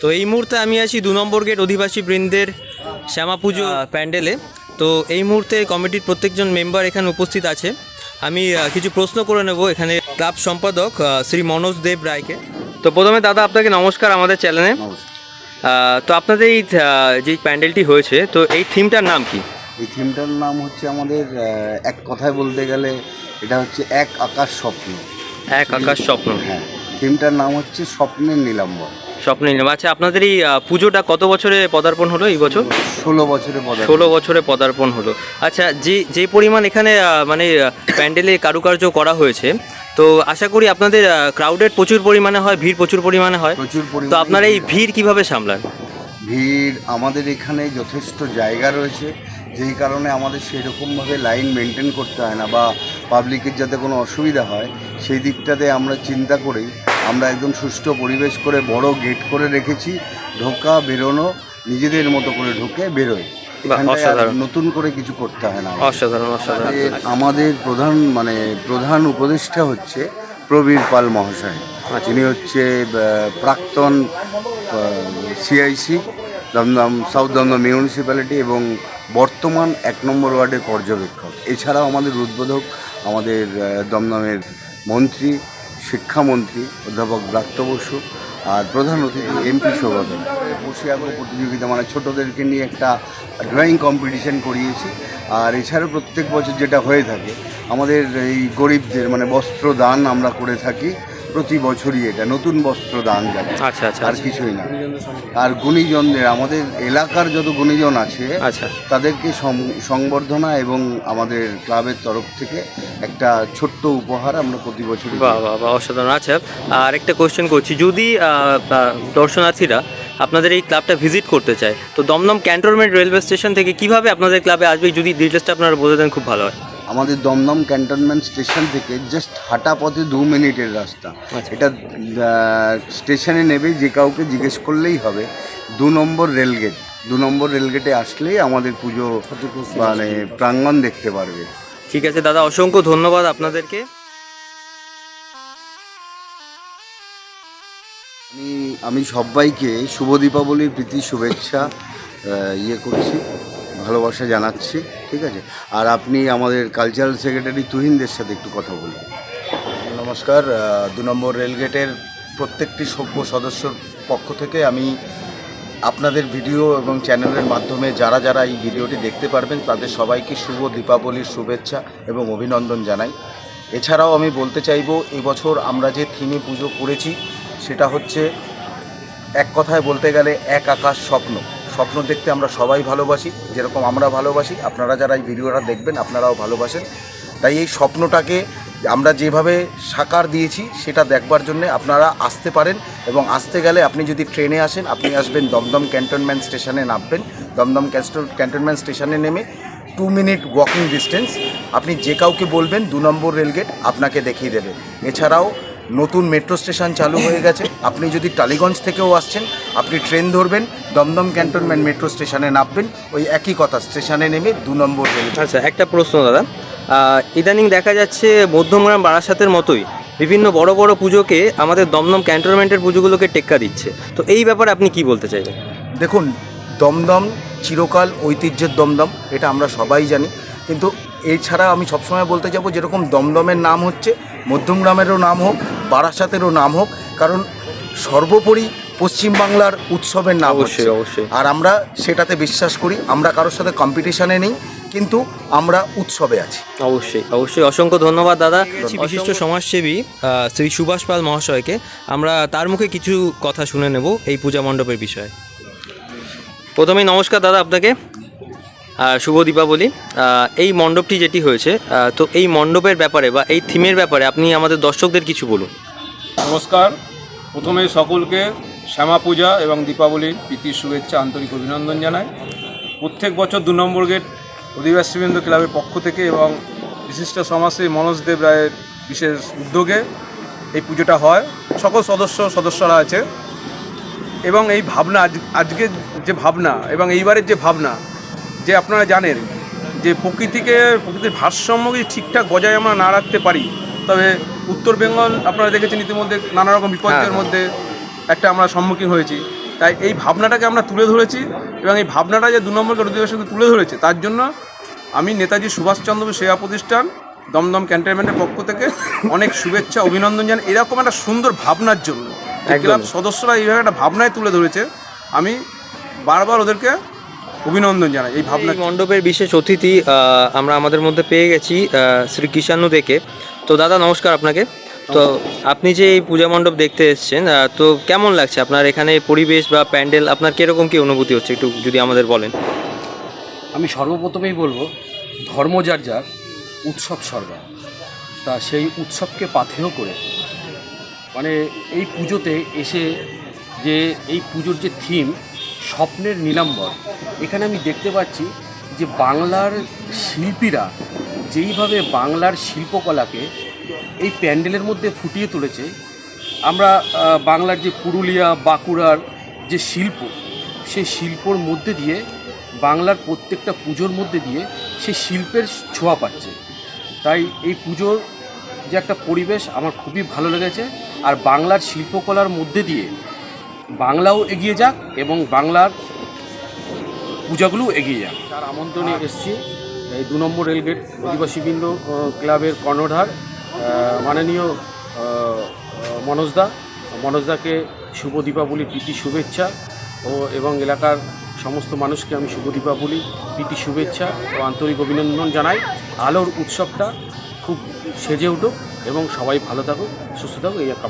তো এই মুহূর্তে আমি আছি দু নম্বর গেট অধিবাসী বৃন্দের শ্যামা পুজো প্যান্ডেলে। তো এই মুহূর্তে কমিটির প্রত্যেকজন মেম্বার এখানে উপস্থিত আছে। আমি কিছু প্রশ্ন করে নেব এখানে ক্লাব সম্পাদক শ্রী মনোজ দেব রায়কে। তো প্রথমে দাদা আপনাকে নমস্কার আমাদের চ্যানেলে। তো আপনাদের এই যে প্যান্ডেলটি হয়েছে তো এই থিমটার নাম কি? এই থিমটার নাম হচ্ছে আমাদের এক কথায় বলতে গেলে এটা হচ্ছে এক আকাশ স্বপ্ন। এক আকাশ স্বপ্ন। হ্যাঁ থিমটার নাম হচ্ছে স্বপ্নের নীলাম্বর। স্বপ্ন নিলাম। আচ্ছা আপনাদের এই পুজোটা কত বছরে পদার্পণ হলো এই বছর? ষোলো বছরে ষোলো বছরে পদার্পণ হলো। আচ্ছা যে যে পরিমাণ এখানে মানে প্যান্ডেলে কারুকার্য করা হয়েছে তো আশা করি আপনাদের ক্রাউডেড প্রচুর পরিমাণে হয় ভিড় প্রচুর পরিমাণে হয়। প্রচুর তো আপনারা এই ভিড় কীভাবে সামলান? ভিড় আমাদের এখানে যথেষ্ট জায়গা রয়েছে যেই কারণে আমাদের সেই রকমভাবে লাইন মেনটেন করতে হয় না বা পাবলিকের যাতে কোনো অসুবিধা হয় সেই দিকটাতে আমরা চিন্তা করেই আমরা একদম সুষ্ঠু পরিবেশ করে বড় গেট করে রেখেছি ঢোকা বেরোনো নিজেদের মতো করে ঢুকে বেরোয় নতুন করে কিছু করতে হয় না। অসাধারণ অসাধারণ। আমাদের আমাদের প্রধান মানে প্রধান উপদেষ্টা হচ্ছে প্রবীর পাল মহাশয়। যিনি হচ্ছে প্রাক্তন CIC Dumdum south Dumdum municipality এবং বর্তমান এক নম্বর ওয়ার্ডের পর্যবেক্ষক। এছাড়াও আমাদের উদ্বোধক আমাদের দমদমের মন্ত্রী শিক্ষামন্ত্রী অধ্যাপক ব্রাত্য বসু আর প্রধান অতিথি এমপি সৌগত বসে এখন প্রতিযোগিতা মানে ছোটোদেরকে নিয়ে একটা ড্রয়িং কম্পিটিশন করিয়েছি। আর এছাড়া প্রত্যেক বছর যেটা হয়ে থাকে, আমাদের এই গরিবদের মানে বস্ত্র দান আমরা করে থাকি। প্রতি বছরই এটা নতুন বস্ত্র দান যাবে আচ্ছা আচ্ছা আর কিছুই না। আর গুণীজনদের আমাদের এলাকার যত গুণীজন আছে আচ্ছা। তাদেরকে সংবর্ধনা এবং আমাদের ক্লাবের তরফ থেকে একটা ছোট্ট উপহার আমরা প্রতি। বাহ বাহ বাহ অসাধারণ। আচ্ছা আর একটা কোয়েশ্চেন করছি। যদি দর্শনার্থীরা আপনাদের এই ক্লাবটা ভিজিট করতে চায় তো দমদম ক্যান্টনমেন্ট রেলওয়ে স্টেশন থেকে কীভাবে আপনাদের ক্লাবে আসবে? যদি ডিটেলসটা আপনারা বলে দেন খুব ভালো হয়। আমাদের দমদম ক্যান্টনমেন্ট স্টেশন থেকে জাস্ট হাঁটা পথে দু মিনিটের রাস্তা। আচ্ছা। এটা স্টেশনে নেবে যে কাউকে জিজ্ঞেস করলেই হবে। দু নম্বর রেলগেট দু নম্বর রেলগেটে আসলেই আমাদের পুজো মানে প্রাঙ্গণ দেখতে পারবে। ঠিক আছে দাদা অসংখ্য ধন্যবাদ আপনাদেরকে। আমি আমি সবাইকে শুভ দীপাবলির প্রীতি শুভেচ্ছা ইয়ে করছি। ভালোবাসা জানাচ্ছি, ঠিক আছে? আর আপনি আমাদের কালচারাল সেক্রেটারি তুহিনদের সাথে একটু কথা বলুন। নমস্কার দু নম্বর রেলগেটের প্রত্যেকটি সভ্য সদস্যর পক্ষ থেকে আমি আপনাদের ভিডিও এবং চ্যানেলের মাধ্যমে যারা যারা এই ভিডিওটি দেখতে পারবেন, তাদের সবাইকে শুভ দীপাবলির শুভেচ্ছা এবং অভিনন্দন জানাই। এছাড়াও আমি বলতে চাইব, এবছর আমরা যে থিমে পুজো করেছি, সেটা হচ্ছে এক কথায় বলতে গেলে এক আকাশ স্বপ্ন। স্বপ্ন দেখতে আমরা সবাই ভালোবাসি, যেরকম আমরা ভালোবাসি। আপনারা যারা এই ভিডিওটা দেখবেন, আপনারাও ভালোবাসেন। তাই এই স্বপ্নটাকে আমরা যেভাবে সাকার দিয়েছি, সেটা দেখবার জন্য আপনারা আসতে পারেন এবং আসতে গেলে আপনি যদি ট্রেনে আসেন, আপনি আসবেন দমদম ক্যান্টনমেন্ট স্টেশনে নামবেন। দমদম ক্যান্টনমেন্ট স্টেশনে নেমে টু মিনিট ওয়াকিং ডিস্টেন্স আপনি যে কাউকে বলবেন, দু নম্বর রেলগেট আপনাকে দেখিয়ে দেবে। এছাড়াও নতুন মেট্রো স্টেশন চালু হয়ে গেছে। আপনি যদি টালিগঞ্জ থেকেও আসছেন আপনি ট্রেন ধরবেন দমদম ক্যান্টনমেন্ট মেট্রো স্টেশনে নামবেন ওই একই কথা স্টেশনে নেমে দু নম্বর আচ্ছা একটা প্রশ্ন দাদা। ইদানিং দেখা যাচ্ছে মধ্যমগ্রাম বারাসাতের মতোই বিভিন্ন বড় বড় পুজোকে আমাদের দমদম ক্যান্টনমেন্টের পুজোগুলোকে টেক্কা দিচ্ছে। তো এই ব্যাপারে আপনি কি বলতে চাইবেন? দেখুন দমদম চিরকাল ঐতিহ্যের দমদম এটা আমরা সবাই জানি। কিন্তু এছাড়া আমি সবসময় বলতে যাব যেরকম দমদমের নাম হচ্ছে মধ্যমগ্রামেরও নাম হোক বারাসাতেরও নাম হোক কারণ সর্বোপরি পশ্চিমবাংলার উৎসবের নাম অবশ্যই, অবশ্যই। আর আমরা সেটাতে বিশ্বাস করি আমরা কারোর সাথে কম্পিটিশনে নেই কিন্তু আমরা উৎসবে আছি। অবশ্যই অবশ্যই। অসংখ্য ধন্যবাদ দাদা। বিশিষ্ট সমাজসেবী শ্রী সুভাষ পাল মহাশয়কে আমরা তার মুখে কিছু কথা শুনে নেব এই পূজা মণ্ডপের বিষয়ে। প্রথমেই নমস্কার দাদা আপনাকে। শুভ দীপাবলি। এই মণ্ডপটি যেটি হয়েছে তো এই মণ্ডপের ব্যাপারে বা এই থিমের ব্যাপারে আপনি আমাদের দর্শকদের কিছু বলুন। নমস্কার। প্রথমে সকলকে শ্যামা পূজা এবং দীপাবলির প্রীতির শুভেচ্ছা, আন্তরিক অভিনন্দন জানাই। প্রত্যেক বছর দু নম্বর গেট অধিবাসীবৃন্দ ক্লাবের পক্ষ থেকে এবং বিশিষ্ট সমাজসেবী মনোজ দেব রায়ের বিশেষ উদ্যোগে এই পুজোটা হয়। সকল সদস্য, সদস্যরা আছে। এবং এই ভাবনা, আজ, আজকে যে ভাবনা এবং এইবারের যে ভাবনা যে আপনারা জানেন যে প্রকৃতিকে প্রকৃতির ভারসাম্যকে যদি ঠিকঠাক বজায় আমরা না রাখতে পারি তবে উত্তর বেঙ্গল আপনারা দেখেছেন ইতিমধ্যে নানা রকম বিপর্যয়ের হ্যাঁ। মধ্যে একটা আমরা সম্মুখীন হয়েছি। তাই এই ভাবনাটাকে আমরা তুলে ধরেছি এবং এই ভাবনাটা যে দু নম্বর অধিবাসীকে তুলে ধরেছে তার জন্য আমি নেতাজি সুভাষচন্দ্র বোস সেবা প্রতিষ্ঠান দমদম ক্যান্টনমেন্টের পক্ষ থেকে অনেক শুভেচ্ছা অভিনন্দন জানাই। এরকম একটা সুন্দর ভাবনার জন্য ক্লাব সদস্যরা এইভাবে একটা ভাবনায় তুলে ধরেছে আমি বারবার ওদেরকে অভিনন্দন জানাই এই ভাবনা মণ্ডপের বিশেষ অতিথি আমরা আমাদের মধ্যে পেয়ে গেছি শ্রী কিষাণু দেখে। তো দাদা নমস্কার আপনাকে। তো আপনি যে এই পূজা মণ্ডপ দেখতে এসেছেন তো কেমন লাগছে আপনার? এখানে পরিবেশ বা প্যান্ডেল আপনার কীরকম কী অনুভূতি হচ্ছে? একটু যদি আমাদের বলেন। আমি সর্বপ্রথমেই বলব ধর্ম যার যার উৎসব সর্বা। তা সেই উৎসবকে পাথেয় করে মানে এই পুজোতে এসে যে এই পুজোর যে থিম স্বপ্নের নীলাম্বর। এখানে আমি দেখতে পাচ্ছি যে বাংলার শিল্পীরা যেইভাবে বাংলার শিল্পকলাকে এই প্যান্ডেলের মধ্যে ফুটিয়ে তুলেছে, আমরা বাংলার যে পুরুলিয়া, বাঁকুড়ার যে শিল্প, সেই শিল্পর মধ্যে দিয়ে, বাংলার প্রত্যেকটা পুজোর মধ্যে দিয়ে সেই শিল্পের ছোঁয়া পাচ্ছে। তাই এই পুজোর যে একটা পরিবেশ আমার খুবই ভালো লেগেছে, আর বাংলার শিল্পকলার মধ্যে দিয়ে বাংলাও এগিয়ে যাক এবং বাংলার পূজাগুলোও এগিয়ে যাক। তার আমন্ত্রণে এসছি এই দু নম্বর রেলগেট অধিবাসীবৃন্দ আহ, ক্লাবের কর্ণধার মাননীয় মনোজদা মনোজদাকে শুভ দীপাবলি প্রীতি শুভেচ্ছা ও এবং এলাকার সমস্ত মানুষকে আমি শুভ দীপাবলি প্রীতি শুভেচ্ছা ও আন্তরিক অভিনন্দন জানাই। আলোর উৎসবটা খুব সেজে উঠুক এবং সবাই ভালো থাকুক সুস্থ থাকুক এই কামনা।